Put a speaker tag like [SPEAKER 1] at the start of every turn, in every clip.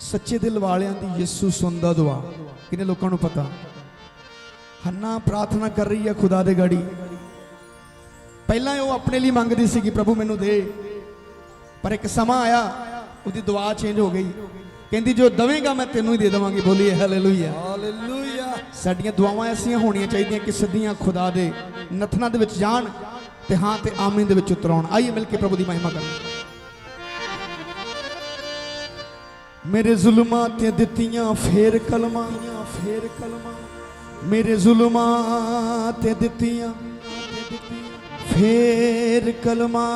[SPEAKER 1] ਸੱਚੇ ਦਿਲ ਵਾਲਿਆਂ ਦੀ ਯਿਸੂ ਸੁਣਦਾ ਦੁਆ। ਕਿਨੇ ਲੋਕਾਂ ਨੂੰ ਪਤਾ? ਹੰਨਾ ਪ੍ਰਾਰਥਨਾ ਕਰ ਰਹੀ ਹੈ ਖੁਦਾ ਦੇ ਗਾੜੀ। ਪਹਿਲਾਂ ਉਹ ਆਪਣੇ ਲਈ ਮੰਗਦੀ ਸੀ ਕਿ ਪ੍ਰਭੂ ਮੈਨੂੰ ਦੇ। ਪਰ ਇੱਕ ਸਮਾਂ ਆਇਆ ਉਹਦੀ ਦੁਆ ਚੇਂਜ ਹੋ ਗਈ। ਕਹਿੰਦੀ ਜੋ ਦਵੇਂਗਾ ਮੈਂ ਤੈਨੂੰ ਹੀ ਦੇ ਦੇਵਾਂਗੀ। ਬੋਲੀਏ ਹਾਲੇਲੂਇਆ
[SPEAKER 2] ਹਾਲੇਲੂਇਆ
[SPEAKER 1] ਸਾਡੀਆਂ ਦੁਆਵਾਂ ਐਸੀਆਂ ਹੋਣੀਆਂ ਚਾਹੀਦੀਆਂ ਕਿ ਸਿੱਧੀਆਂ ਖੁਦਾ ਦੇ ਨਥਨਾਂ ਦੇ ਵਿੱਚ ਜਾਣ ਤੇ ਹਾਂ ਤੇ ਆਮੀਨ ਦੇ ਵਿੱਚ ਉਤਰਾਉਣ ਆਈਏ ਮਿਲ ਕੇ ਪ੍ਰਭੂ ਦੀ ਮਹਿਮਾ ਕਰੀਏ ਮੇਰੇ ਜ਼ੁਲਮਾਂ ਤੇ ਦਿੱਤੀਆਂ ਫੇਰ ਕਲਮਾਂ ਫੇਰ ਕਲਮਾਂ। ਮੇਰੇ ਜ਼ੁਲਮਾਂ ਤੇ ਦਿੱਤੀਆਂ, ਫੇਰ ਕਲਮਾਂ।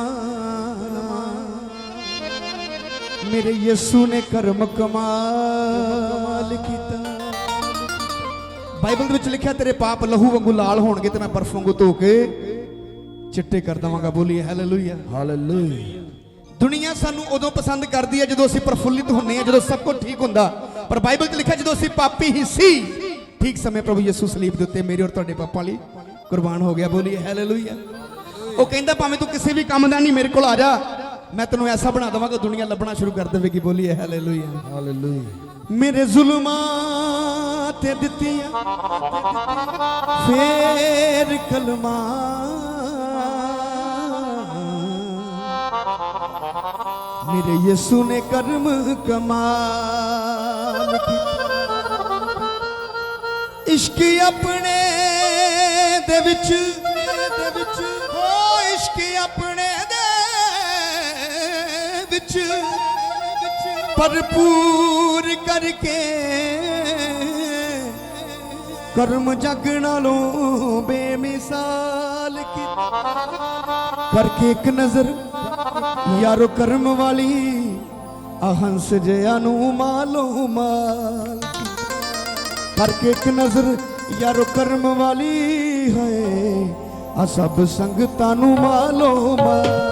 [SPEAKER 1] ਮੇਰੇ ਯਿਸੂ ਨੇ ਕਰਮ ਕਮਾਲ ਕੀਤਾ। ਬਾਈਬਲ ਦੇ ਵਿੱਚ ਲਿਖਿਆ, ਤੇਰੇ ਪਾਪ ਲਹੂ ਵਾਂਗੂ ਲਾਲ ਹੋਣਗੇ ਤੇ ਮੈਂ ਬਰਫ਼ ਵਾਂਗੂ ਧੋ ਕੇ ਚਿੱਟੇ ਕਰ ਦਵਾਂਗਾ। ਬੋਲੀਏ ਹਾਲੇਲੂਇਆ
[SPEAKER 2] ਹਾਲੇਲੂਇਆ
[SPEAKER 1] ਦੁਨੀਆ ਸਾਨੂੰ ਉਦੋਂ ਪਸੰਦ ਕਰਦੀ ਹੈ ਜਦੋਂ ਅਸੀਂ ਪ੍ਰਫੁੱਲਿਤ ਹੁੰਨੇ ਆ ਜਦੋਂ ਸਭ ਕੁਝ ਠੀਕ ਹੁੰਦਾ। ਪਰ ਬਾਈਬਲ 'ਚ ਲਿਖਿਆ ਜਦੋਂ ਅਸੀਂ ਪਾਪੀ ਹੀ ਸੀ ਠੀਕ ਸਮੇਂ ਪ੍ਰਭੂ ਯਿਸੂ ਸਲੀਬ ਦੇ ਉੱਤੇ ਮੇਰੇ ਔਰ ਤੁਹਾਡੇ ਪਾਪਾਂ ਲਈ ਕੁਰਬਾਨ ਹੋ ਗਿਆ। ਬੋਲੀਏ ਹਾਲੇਲੂਇਆ ਉਹ ਕਹਿੰਦਾ ਭਾਵੇਂ ਤੂੰ ਕਿਸੇ ਵੀ ਕੰਮ ਦਾ ਨਹੀਂ ਮੇਰੇ ਕੋਲ ਆ ਜਾ ਮੈਂ ਤੈਨੂੰ ਐਸਾ ਬਣਾ ਦਵਾਂਗਾ ਦੁਨੀਆ ਲੱਭਣਾ ਸ਼ੁਰੂ ਕਰ ਦੇਵੇਗੀ। ਬੋਲੀਏ ਹਾਲੇਲੂਇਆ
[SPEAKER 2] ਹਾਲੇਲੂਇਆ
[SPEAKER 1] ਮੇਰੇ ਜ਼ੁਲਮਾਂ ਤੇ ਦਿੱਤੀਆਂ ਫੇਰ ਕਲਮਾਂ ਮੇਰੇ ਯਿਸੂ ਨੇ ਕਰਮ ਕਮਾਲ ਕੀਤਾ। ਇਸ਼ਕ ਆਪਣੇ ਦੇ ਵਿੱਚ ਦੇ ਵਿੱਚ ਹੋ ਇਸ਼ਕ ਆਪਣੇ ਦੇ ਵਿੱਚ। ਭਰਪੂਰ ਕਰਕੇ ਕਰਮ ਜਗ ਨਾਲੋਂ ਬੇਮਿਸਾਲ ਕੀਤਾ। ਕਰਕੇ ਇੱਕ ਨਜ਼ਰ ਯਾਰੋ ਕਰਮ ਵਾਲੀ ਆ ਹੰਸ ਜਿਆ ਨੂੰ ਮਾਲੋ ਮਾਲ ਕਰਕੇ ਇੱਕ ਨਜ਼ਰ ਯਾਰੋ ਕਰਮ ਵਾਲੀ ਹੈ, ਆ ਸਭ ਸੰਗਤਾਂ ਨੂੰ ਮਾਲੋ ਮਾਲ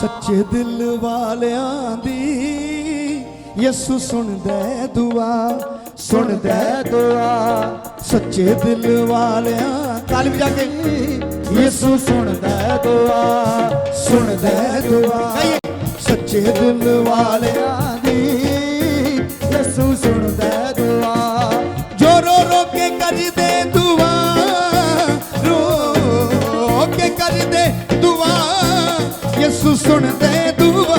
[SPEAKER 1] ਸੱਚੇ ਦਿਲ ਵਾਲਿਆਂ ਦੀ, ਯਿਸੂ ਸੁਣਦਾ ਹੈ ਦੁਆ, ਸੁਣਦਾ ਹੈ ਦੁਆ। ਸੱਚੇ ਦਿਲ ਵਾਲਿਆਂ, ਕਾਲੀ ਵੀ ਜਾ ਕੇ। ਯਿਸੂ ਸੁਣਦਾ ਹੈ ਦੁਆ ਸੁਣਦਾ ਹੈ ਦੁਆ। ਸੱਚੇ ਦਿਲ ਵਾਲਿਆਂ ਦੀ ਯਿਸੂ ਸੁਣਦਾ ਹੈ ਦੁਆ। ਜੋ ਰੋ ਰੋ ਕੇ ਕਰਦੇ ਦੁਆ ਰੋ ਕੇ ਕਰਦੇ ਦੁਆ। ਯਿਸੂ ਸੁਣਦੇ ਦੁਆ।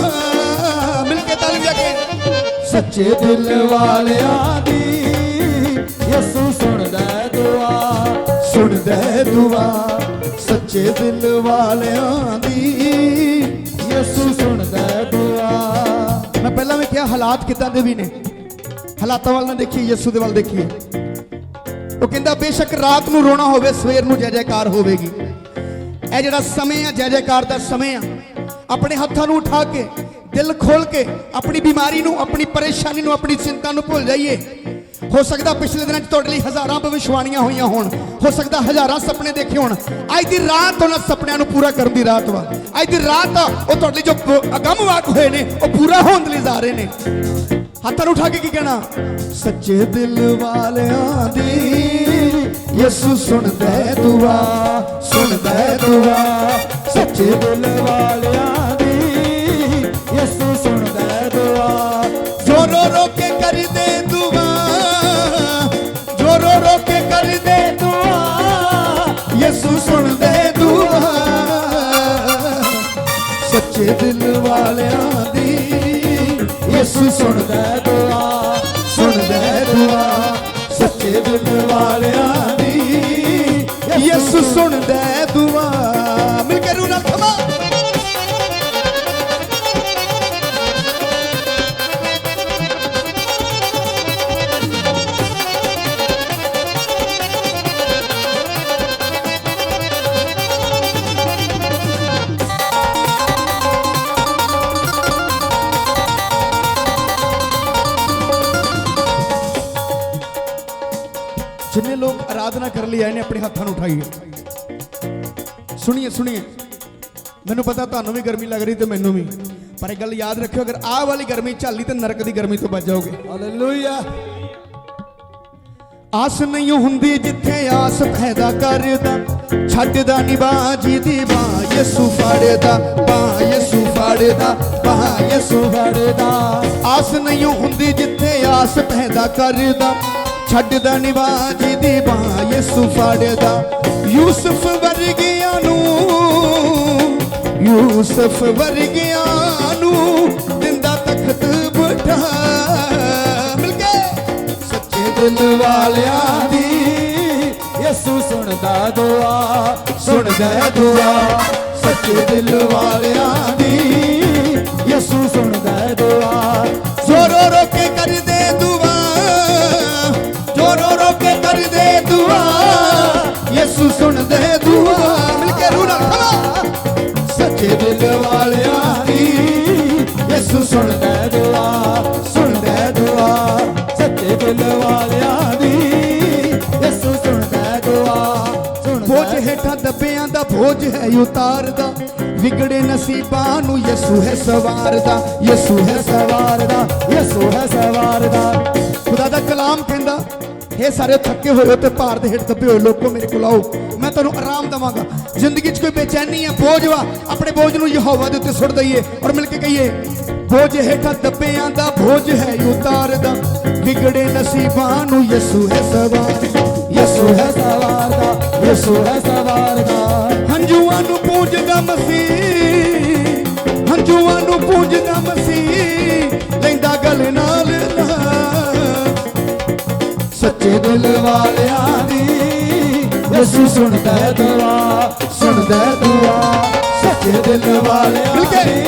[SPEAKER 1] ਮਿਲ ਕੇ ਤਾਲੀ ਵਜਾ ਕੇ। ਸੱਚੇ ਦਿਲ ਵਾਲਿਆਂ ਦੀ ਯਿਸੂ ਸੁਣਦਾ ਹੈ ਦੁਆ ਸੁਣਦਾ ਹੈ ਦੁਆ। ਸੱਚੇ ਦਿਲ ਵਾਲਿਆਂ ਦੀ ਯਿਸੂ ਸੁਣਦਾ ਦੁਆ। ਮੈਂ ਪਹਿਲਾਂ ਵੀ ਕਿਹਾ ਹਾਲਾਤ ਕਿਦਾਂ ਦੇ ਵੀ ਨੇ। ਹਾਲਾਤਾਂ ਵੱਲ ਨਾ ਦੇਖੀਏ, ਯਿਸੂ ਦੇ ਵੱਲ ਦੇਖੀਏ। ਉਹ ਕਹਿੰਦਾ, ਬੇਸ਼ੱਕ ਰਾਤ ਨੂੰ ਰੋਣਾ ਹੋਵੇ, ਸਵੇਰ ਨੂੰ ਜੈ ਜੈਕਾਰ ਹੋਵੇਗੀ। ਇਹ ਜਿਹੜਾ ਸਮੇਂ ਆ ਜੈ ਜੈਕਾਰ ਦਾ ਸਮੇਂ ਆ। ਆਪਣੇ ਹੱਥਾਂ ਨੂੰ ਉਠਾ ਕੇ, ਦਿਲ ਖੋਲ ਕੇ, ਆਪਣੀ ਬਿਮਾਰੀ ਨੂੰ, ਆਪਣੀ ਪਰੇਸ਼ਾਨੀ ਨੂੰ, ਆਪਣੀ ਚਿੰਤਾ ਨੂੰ ਭੁੱਲ ਜਾਈਏ। ਹੋ ਸਕਦਾ ਪਿਛਲੇ ਦਿਨਾਂ 'ਚ ਤੁਹਾਡੇ ਲਈ ਹਜ਼ਾਰਾਂ ਭਵਿਸ਼ਵਾਣੀਆਂ ਹੋਈਆਂ ਹੋਣ। ਹੋ ਸਕਦਾ ਹਜ਼ਾਰਾਂ ਸੁਪਨੇ ਦੇਖੇ ਹੋਣ। ਅੱਜ ਦੀ ਰਾਤ ਉਹਨਾਂ ਸੁਪਨਿਆਂ ਨੂੰ ਪੂਰਾ ਕਰਨ ਦੀ ਰਾਤ ਵਾ। ਅੱਜ ਦੀ ਰਾਤ ਉਹ ਤੁਹਾਡੇ ਲਈ ਜੋ ਪ- ਅਗੰਮ ਵਾਕ ਹੋਏ ਨੇ, ਉਹ ਪੂਰਾ ਹੋਣ ਦੇ ਲਈ ਜਾ ਰਹੇ ਨੇ। ਹੱਥਾਂ ਨੂੰ ਉਠਾ ਕੇ ਕੀ ਕਹਿਣਾ? ਸੱਚੇ ਦਿਲ ਵਾਲਿਆਂ ਦੀ ਯਿਸੂ ਸੁਣਦਾ ਹੈ ਦੁਆ, ਸੁਣਦਾ ਹੈ ਦੁਆ। ਸੱਚੇ ਸੁਣਦਾ ਹੈ ਦੁਆ ਸੱਚੇ ਦਿਲ ਵਾਲਿਆਂ ਦੀ ਯਿਸੂ ਸੁਣਦਾ ਦੁਆ ਸੁਣਦਾ ਹੈ ਦੁਆ ਸੱਚੇ ਦਿਲ ਵਾਲਿਆਂ ਦੀ ਯਿਸੂ ਸੁਣਦਾ ਹੈ ਦੁਆ ਆਰਾਧਨਾ ਕਰਨ ਲਈ ਆਏ ਨੇ ਆਪਣੇ ਹੱਥਾਂ ਨੂੰ ਉਠਾਈਏ ਸੁਣੀਏ ਸੁਣੀਏ। ਮੈਨੂੰ ਪਤਾ ਤੁਹਾਨੂੰ ਵੀ ਗਰਮੀ ਲੱਗ ਰਹੀ ਤੇ ਮੈਨੂੰ ਵੀ। ਪਰ ਇਹ ਗੱਲ ਯਾਦ ਰੱਖਿਓ ਅਗਰ ਆਹ ਵਾਲੀ ਗਰਮੀ ਝੱਲੀ ਤੇ ਨਰਕ ਦੀ ਗਰਮੀ ਤੋਂ ਬਚ ਜਾਓਗੇ।
[SPEAKER 2] ਹਾਲੇਲੂਇਆ
[SPEAKER 1] ਆਸ ਨਹੀਂ ਹੁੰਦੀ ਜਿੱਥੇ ਆਸ ਪੈਦਾ ਕਰਦਾ। ਛੱਡਦਾ ਨਹੀਂ ਬਾਜੀ ਦੀ ਬਾਹ ਯਿਸੂ ਫੜਦਾ ਬਾਹ ਯਿਸੂ ਫੜਦਾ ਬਾਹ ਯਿਸੂ
[SPEAKER 2] ਫੜਦਾ।
[SPEAKER 1] ਆਸ ਨਹੀਂ ਹੁੰਦੀ ਜਿੱਥੇ ਆਸ ਪੈਦਾ ਕਰਦਾ। ਛੱਡਦਾ ਨਿਵਾਜੀ ਦੀ ਬਾਹ, ਯਿਸੂ ਫੜਦਾ। ਯੂਸਫ ਵਰਗਿਆਂ ਨੂੰ, ਯੂਸਫ ਵਰਗਿਆਂ ਨੂੰ ਦਿੰਦਾ ਤਖਤ ਬਿਠਾ ਮਿਲ ਕੇ ਸੱਚੇ ਦਿਲ ਵਾਲਿਆਂ ਦੀ,
[SPEAKER 2] ਯਿਸੂ ਸੁਣਦਾ ਦੁਆ
[SPEAKER 1] ਸੁਣਦਾ ਦੁਆ। ਸੱਚੇ ਦਿਲ ਵਾਲਿਆਂ ਦੀ,
[SPEAKER 2] ਯਿਸੂ ਸੁਣਦਾ
[SPEAKER 1] ਕਰਦੇ ਦੁਆ ਯਿਸੂ ਸੁਣਦਾ ਦੁਆ। ਮਿਲ ਕੇ ਰੂਹ ਨਾਲ ਖੜਾ। ਸੱਚੇ ਦਿਲ ਵਾਲਿਆਂ ਦੀ ਯਿਸੂ ਸੁਣਦਾ
[SPEAKER 2] ਦੁਆ
[SPEAKER 1] ਸੁਣਦਾ ਦੁਆ।
[SPEAKER 2] ਸੱਚੇ ਦਿਲ ਵਾਲਿਆਂ ਦੀ ਯਿਸੂ ਸੁਣਦਾ ਦੁਆ
[SPEAKER 1] ਬੋਝ ਹੇਠਾਂ ਦੱਬਿਆਂ ਦਾ ਬੋਝ ਹੈ ਉਤਾਰਦਾ। ਵਿਗੜੇ ਨਸੀਬਾਂ ਨੂੰ ਯਿਸੂ ਹੈ ਸਵਾਰਦਾ। ਯਿਸੂ ਹੈ
[SPEAKER 2] ਸਵਾਰਦਾ ਯਿਸੂ ਹੈ ਸਵਾਰਦਾ।
[SPEAKER 1] ਖੁਦਾ ਦਾ ਕਲਾਮ ਕਹਿੰਦਾ ਇਹ ਸਾਰੇ ਥੱਕੇ ਹੋਏ ਹੋ ਤੇ ਭਾਰ ਦੇ ਹੇਠ ਦੱਬੇ ਹੋਏ ਲੋਕੋ ਮੇਰੇ ਕੋਲ ਆਓ। ਮੈਂ ਤੁਹਾਨੂੰ ਆਰਾਮ ਦਵਾਂਗਾ। ਜ਼ਿੰਦਗੀ 'ਚ ਕੋਈ ਬੇਚੈਨੀ ਹੈ ਬੋਝ ਵਾ, ਆਪਣੇ ਬੋਝ ਨੂੰ ਯਹੋਵਾ ਦੇ ਉੱਤੇ ਸੁੱਟ ਦਈਏ ਔਰ ਮਿਲ ਕੇ ਕਹੀਏ, ਬੋਝ ਹੇਠਾਂ ਦੱਬਿਆਂ ਦਾ ਬੋਝ ਹੈ ਉਤਾਰਦਾ ਵਿਗੜੇ ਨਸੀਬਾਂ ਨੂੰ ਯਿਸੂ ਹੈ ਸਵਾਰਦਾ,
[SPEAKER 2] ਯਿਸੂ ਹੈ ਸਵਾਰਦਾ, ਯਿਸੂ ਹੈ ਸਵਾਰਦਾ।
[SPEAKER 1] ਹੰਝੂਆਂ ਨੂੰ ਪੂਜਦਾ ਮਸੀਹ, ਹੰਝੂਆਂ ਨੂੰ ਪੂਜਦਾ ਮਸੀਹ, ਲੈਂਦਾ ਗਲ ਨਾਲ ਲਾ ਸੱਚੇ ਦਿਲ ਵਾਲਿਆਂ ਦੀ।
[SPEAKER 2] ਯਿਸੂ ਸੁਣਦਾ ਹੈ ਦੁਆ ਸੁਣਦਾ ਹੈ ਦੁਆ ਸੱਚੇ ਦਿਲ ਵਾਲਿਆਂ। ਦੀ।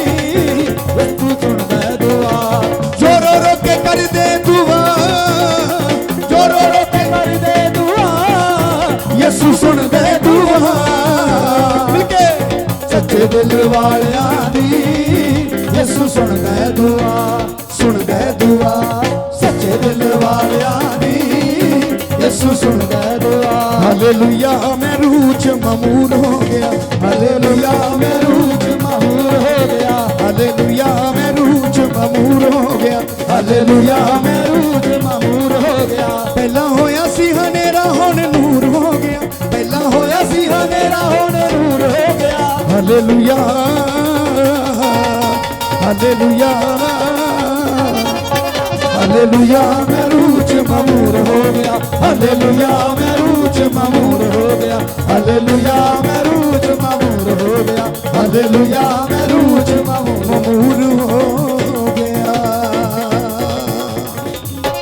[SPEAKER 2] ਯਿਸੂ ਸੁਣਦਾ ਹੈ ਦੁਆ।
[SPEAKER 1] ਜੋਰੋ ਰੋ ਕੇ ਕਰਦੇ ਦੁਆ। ਜੋਰੋ ਰੋ ਕੇ
[SPEAKER 2] ਕਰਦੇ ਦੁਆ।
[SPEAKER 1] ਯਿਸੂ ਸੁਣਦਾ ਹੈ ਦੁਆ। ਮਿਲ ਕੇ।
[SPEAKER 2] ਸੱਚੇ ਦਿਲ ਵਾਲਿਆਂ ਦੀ। ਯਿਸੂ ਸੁਣਦਾ ਹੈ ਦੁਆ
[SPEAKER 1] ਸੁਣਦਾ ਹੈ ਦੁਆ।
[SPEAKER 2] ਯਿਸੂ ਸੁਣਦਾ ਹੈ ਦੁਆ
[SPEAKER 1] ਹਾਲੇਲੂਇਆ ਮੈਂ ਰੂਹ ਚ ਮਮੂਨ ਹੋ ਗਿਆ ਹਾਲੇਲੂਇਆ ਮੈਂ ਰੂਹ ਚ
[SPEAKER 2] ਮਹੂਰ ਹੋ ਗਿਆ
[SPEAKER 1] ਹਾਲੇਲੂਇਆ ਮੈਂ ਰੂਹ ਚ ਮਮੂਨ ਹੋ ਗਿਆ
[SPEAKER 2] ਹਾਲੇਲੂਇਆ ਮੈਂ ਰੂਹ ਮਹੂਰ ਹੋ ਗਿਆ
[SPEAKER 1] ਪਹਿਲਾਂ ਹੋਇਆ ਸੀ ਹਨੇਰਾ ਹੁਣ ਨੂਰ ਹੋ ਗਿਆ ਪਹਿਲਾਂ ਹੋਇਆ ਸੀ ਹਨੇਰਾ ਹੁਣ
[SPEAKER 2] ਨੂਰ ਹੋ ਗਿਆ
[SPEAKER 1] ਹਾਲੇਲੂਇਆ ਹਾਲੇਲੂਇਆ ਹਾਲੇਲੂਇਆ ਮੈਂ ਰੂਹ ਗਿਆ ਹਾਲੇਲੂਇਆ ਮੈਂ ਰੂਹ ਚ ਮਮੂਰ ਹੋ ਗਿਆ ਹਾਲੇਲੂਇਆ ਮੈਂ ਰੂਹ ਚ ਮਮੂਰ ਹੋ ਗਿਆ ਹਾਲੇਲੂਇਆ